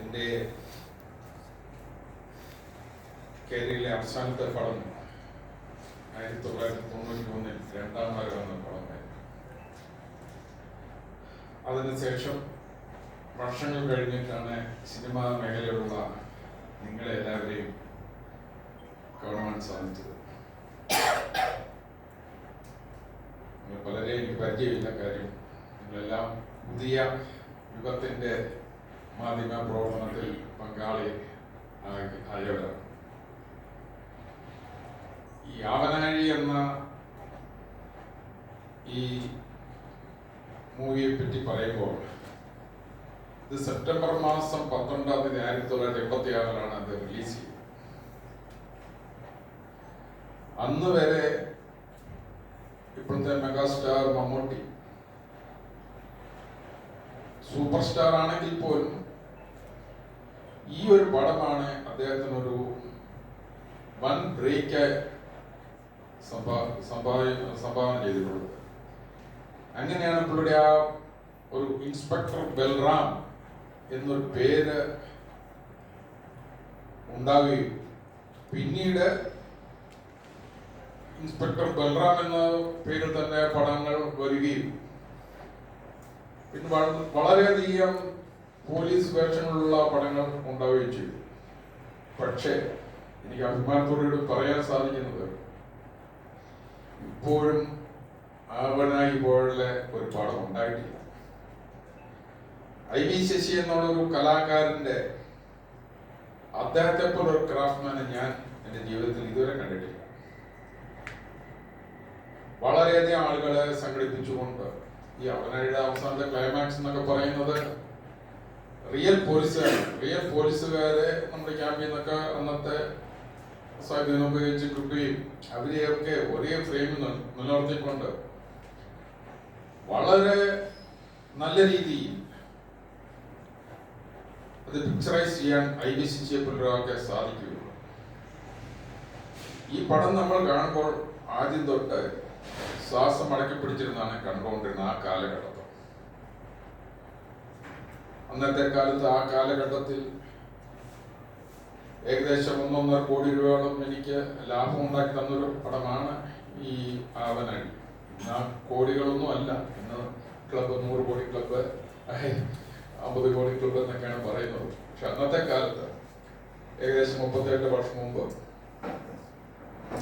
എന്റെ കേരളയിലെ അവസാനത്തെ പടം ആയിരത്തി തൊള്ളായിരത്തി തൊണ്ണൂറ്റി മൂന്നിൽ രണ്ടാം വരെ വന്ന പടമായിരുന്നു. അതിനുശേഷം വർഷങ്ങൾ കഴിഞ്ഞിട്ടാണ് സിനിമാ മേഖലയിലുള്ള നിങ്ങളെ എല്ലാവരെയും കാണുവാൻ സാധിച്ചത്. പലരെ എനിക്ക് പരിചയമില്ല കാര്യം. നിങ്ങളെല്ലാം പുതിയ യുഗത്തിന്റെ മാധ്യമ പ്രവർത്തനത്തിൽ പങ്കാളി ആയി- ആയവരാണ് ഈ ആവനാഴി എന്ന ഈ മൂവിയെ പറ്റി പറയുമ്പോൾ ഇത് സെപ്റ്റംബർ മാസം പന്ത്രണ്ടാം തീയതി ആയിരത്തി തൊള്ളായിരത്തി എൺപത്തി ആറിലാണ് അത് റിലീസ് ചെയ്തത്. അന്ന് വരെ ഇപ്പോഴത്തെ മെഗാസ്റ്റാർ മമ്മൂട്ടി സൂപ്പർ സ്റ്റാർ ആണെങ്കിൽ പോലും ഈ ഒരു പടമാണ് അദ്ദേഹത്തിനൊരു വൻ ബ്രേക്ക് സംഭാവന ചെയ്തിട്ടുള്ളത്. അങ്ങനെയാണ് പുള്ളിയുടെ ആ ഒരു ഇൻസ്പെക്ടർ ബൽറാം എന്നൊരു പേര് ഉണ്ടാവുകയും പിന്നീട് ഇൻസ്പെക്ടർ ബൽറാം എന്ന പേരിൽ തന്നെ പടങ്ങൾ വരികയും. പിന്നെ വള- വളരെയധികം പോലീസ് വേഷങ്ങളുള്ള പടങ്ങൾ ഉണ്ടാവുകയും ചെയ്തു. പക്ഷേ എനിക്ക് അഭിമാനത്തോടുകൂടി പറയാൻ സാധിക്കുന്നത് ഇപ്പോഴും ആവനായി പോലുള്ള ഒരു പടം ഉണ്ടായിട്ടില്ല. ഐ വി ശശി എന്നുള്ളൊരു കലാകാരന്റെ അദ്ദേഹത്തെ പോലെ ഒരു ക്രാഫ്റ്റ്മാനെ ഞാൻ എന്റെ ജീവിതത്തിൽ ഇതുവരെ കണ്ടിട്ടില്ല. വളരെയധികം ആളുകളെ സംഘടിപ്പിച്ചുകൊണ്ട് ഈ അവനാഴിയുടെ അവസാനത്തെ ക്ലൈമാക്സ് എന്നൊക്കെ പറയുന്നത് റിയൽ പോലീസുകാർ റിയൽ പോലീസുകാരെ നമ്മുടെ ക്യാമ്പിൽ നിന്നൊക്കെ അന്നത്തെ സ്വാധീനം ഉപയോഗിച്ച് കിട്ടുകയും അവരെയൊക്കെ ഒരേ ഫ്രെയിമിൽ നിലനിർത്തിക്കൊണ്ട് വളരെ നല്ല രീതിയിൽ അത് പിക്ചറൈസ് ചെയ്യാൻ ഐ ബി സി ചെയ്യപ്പെട്ടൊരാൾക്ക് സാധിക്കുകയുള്ളൂ. ഈ പടം നമ്മൾ കാണുമ്പോൾ ആദ്യം തൊട്ട് ശ്വാസം അടക്കി പിടിച്ചിരുന്നാണ് കണ്ടുകൊണ്ടിരുന്നത് ആ കാലഘട്ടത്തിൽ അന്നത്തെ കാലത്ത് ആ കാലഘട്ടത്തിൽ ഏകദേശം ഒന്നൊന്നര കോടി രൂപയോളം എനിക്ക് ലാഭം ഉണ്ടാക്കി തന്നൊരു പടമാണ് ഈ ആവനാഴി. ആ കോടികളൊന്നും അല്ല. ഇന്ന് ക്ലബ്ബ് നൂറ് കോടി ക്ലബ് അമ്പത് കോടി ക്ലബ് എന്നൊക്കെയാണ് പറയുന്നത്. പക്ഷെ അന്നത്തെ കാലത്ത് ഏകദേശം മുപ്പത്തിയെട്ട് വർഷം മുമ്പ്